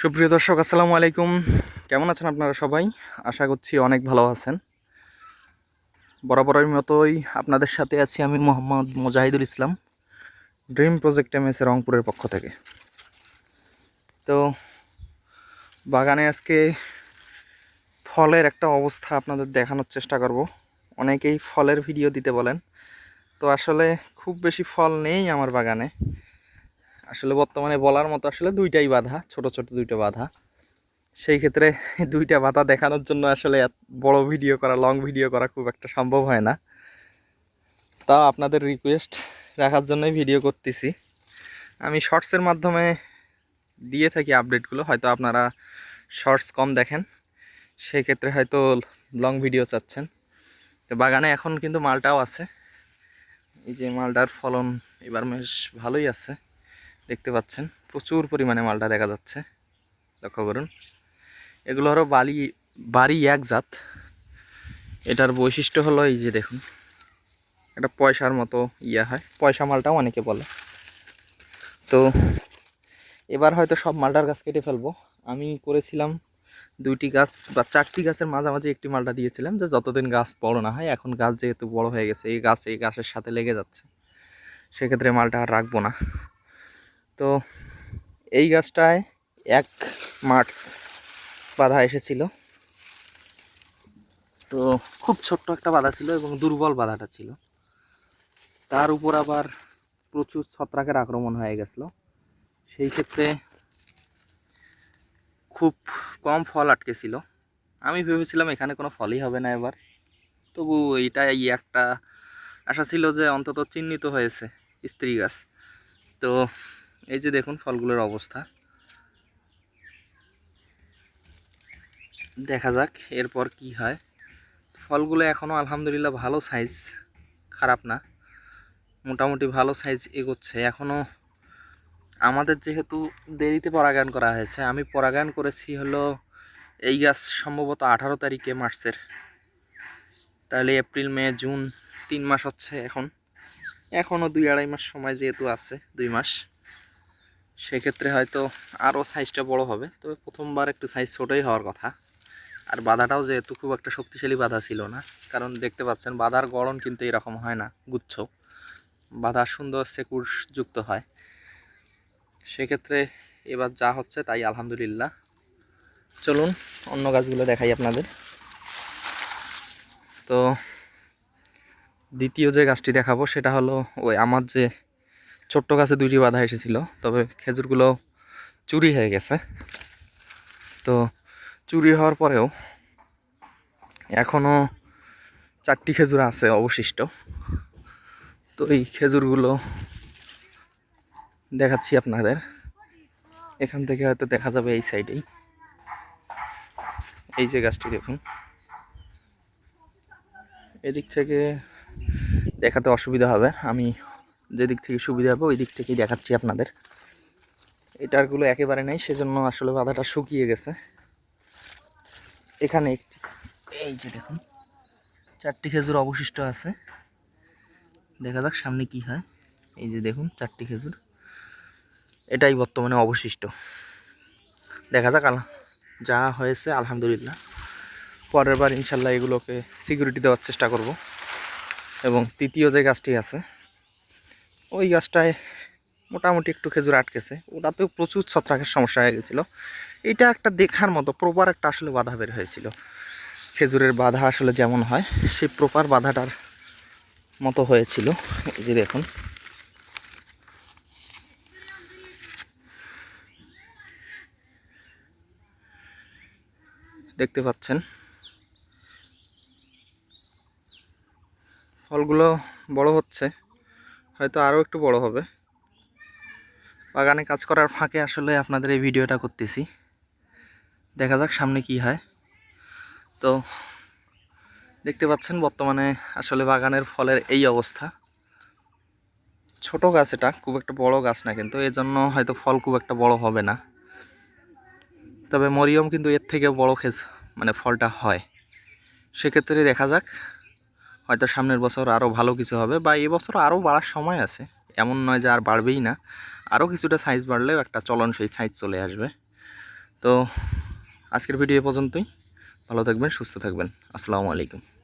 সুপ্রিয় দর্শক, আসসালামু আলাইকুম। কেমন আছেন আপনারা সবাই? আশা করছি অনেক ভালো আছেন। বরাবরের মতোই আপনাদের সাথে আছি আমি Mohammad Mujahidul Islam, dream project M রংপুরের পক্ষ থেকে। তো বাগানে আজকে ফলের একটা অবস্থা আপনাদের দেখানোর চেষ্টা করব। অনেকেই ফলের ভিডিও দিতে বলেন। তো আসলে খুব বেশি ফল নেই আমার বাগানে। আসলে বর্তমানে বলার মতো আসলে দুইটাই বাধা, ছোট ছোট দুইটা বাধা। সেই ক্ষেত্রে দুইটা বাধা দেখানোর জন্য আসলে বড় ভিডিও করা লং ভিডিও করা খুব একটা সম্ভব হয় না। তা আপনাদের রিকোয়েস্ট রাখার জন্যই ভিডিও করতেছি। আমি শর্টসের মাধ্যমে দিয়ে থাকি আপডেটগুলো হয়তো আপনারা শর্টস কম দেখেন। সেই ক্ষেত্রে হয়তো লং ভিডিও চাচ্ছেন। তো বাগানে এখন কিন্তু মালটাও আছে। এই যে মালটার ফলন এবার বেশ ভালোই আছে। দেখতে পাচ্ছেন, প্রচুর পরিমাণে মালটা দেখা যাচ্ছে, লক্ষ্য করুন। এগুলো হলো বালি, বাড়ি এক জাত। এটার বৈশিষ্ট্য হলো এই যে দেখুন, এটা পয়সার মতো ইয়ে হয়, পয়সা মালটাও অনেকে বলে। তো এবার হয়তো সব মালটার গাছ কেটে ফেলব। আমি করেছিলাম দুইটি গাছ বা চারটি গাছের মাঝামাঝি একটি মালটা দিয়েছিলাম, যে যতদিন গাছ বড় না হয়, এখন গাছ যেহেতু বড় হয়ে গেছে, এই গাছ এই গাছের সাথে লেগে যাচ্ছে। সেক্ষেত্রে মালটা আর রাখব না। তো এই গাছটায় এক মার্চ বাধা এসেছিল। তো খুব ছোট্ট একটা বাধা ছিল এবং দুর্বল বাধাটা ছিল। তার উপর আবার প্রচুর ছত্রাকের আক্রমণ হয়ে গেছিল। সেই ক্ষেত্রে খুব কম ফল আটকেছিল। আমি ভেবেছিলাম এখানে কোনো ফলই হবে না এবার। তবু এইটাই একটা আশা ছিল যে অন্তত চিহ্নিত হয়েছে স্ত্রী গাছ। তো এই যে দেখুন ফলগুলোর অবস্থা। দেখা যাক এরপর কি হয়। ফলগুলো এখনও আলহামদুলিল্লাহ ভালো সাইজ খারাপ না। মোটামুটি ভালো সাইজ এগোচ্ছে। এখনও আমাদের যেহেতু দেরিতে পরাগায়ন করা হয়েছে, আমি পরাগায়ন করেছি হলো এই গাছ সম্ভবত আঠারো তারিখে মার্চের। তাহলে এপ্রিল, মে, জুন তিন মাস হচ্ছে এখন। এখনও দুই আড়াই মাস সময় যেহেতু আছে, দুই মাস। সেক্ষেত্রে হয়তো আরও সাইজটা বড় হবে। তবে প্রথমবার একটু সাইজ ছোটোই হওয়ার কথা। আর বাধাটাও যেহেতু খুব একটা শক্তিশালী বাধা ছিল না, কারণ দেখতে পাচ্ছেন বাধার গড়ন কিন্তু এরকম হয় না, গুচ্ছ। বাধা সুন্দর যুক্ত হয়। সেক্ষেত্রে এবার যা হচ্ছে তাই আলহামদুলিল্লাহ। চলুন অন্য গাছগুলো দেখাই আপনাদের। তো দ্বিতীয় যে গাছটি দেখাবো সেটা হলো ওই আমার যে ছোট্ট গাছে দুইটি বাধা এসেছিল, তবে খেজুরগুলো চুরি হয়ে গেছে। তো চুরি হওয়ার পরেও এখনও চারটি খেজুর আছে অবশিষ্ট। তো এই খেজুরগুলো দেখাচ্ছি আপনাদের। এখান থেকে হয়তো দেখা যাবে এই সাইডেই। এই যে গাছটি দেখুন। এদিক থেকে দেখাতে অসুবিধা হবে, আমি যেদিক থেকে সুবিধা হবে ওই দিক থেকেই দেখাচ্ছি আপনাদের। এটারগুলো একেবারে নেই, সেজন্য আসলে বাধাটা শুকিয়ে গেছে। এখানে একটি এই যে দেখুন, চারটি খেজুর অবশিষ্ট আছে। দেখা যাক সামনে কি হয়। এই যে দেখুন, চারটি খেজুর। এটাই বর্তমানে অবশিষ্ট। দেখা যাক আল্লাহ যা হয়েছে, আলহামদুলিল্লাহ। পরের বার ইনশাল্লাহ এগুলোকে সিকিউরিটি দেওয়ার চেষ্টা করব। এবং তৃতীয় যে গাছটি আছে ওই গাছটায় মোটামুটি একটু খেজুর আটকেছে। ওটাতেও প্রচুর ছত্রাকের সমস্যা হয়ে গেছিল। এটা একটা দেখার মতো, প্রপার একটা আসলে বাধা বের হয়েছিল। খেজুরের বাধা আসলে যেমন হয়, সেই প্রপার বাধাটার মতো হয়েছিল। এই যে দেখুন। দেখতে পাচ্ছেন? ফলগুলো বড় হচ্ছে। হয়তো আরও একটু বড় হবে। বাগানে কাজ করার ফাঁকে আসলে আপনাদের এই ভিডিওটা করতেছি। দেখা যাক সামনে কি হয়। তো দেখতে পাচ্ছেন বর্তমানে আসলে বাগানের ফলের এই অবস্থা। ছোট গাছ এটা, খুব একটা বড় গাছ না কিন্তু এর জন্য হয়তো ফল খুব একটা বড় হবে না। তবে মরিয়ম কিন্তু এর থেকে বড় খেজ মানে ফলটা হয়। সেক্ষেত্রে দেখা যাক হয়তো সামনের বছর আরও ভালো কিছু হবে বা এবছর আরও বাড়ার সময় আছে। এমন নয় যে আর বাড়বেই না। আরও কিছুটা সাইজ বাড়লেও একটা চলন সেই সাইজ চলে আসবে। তো আজকের ভিডিও পর্যন্তই। ভালো থাকবেন, সুস্থ থাকবেন। আসসালামু আলাইকুম।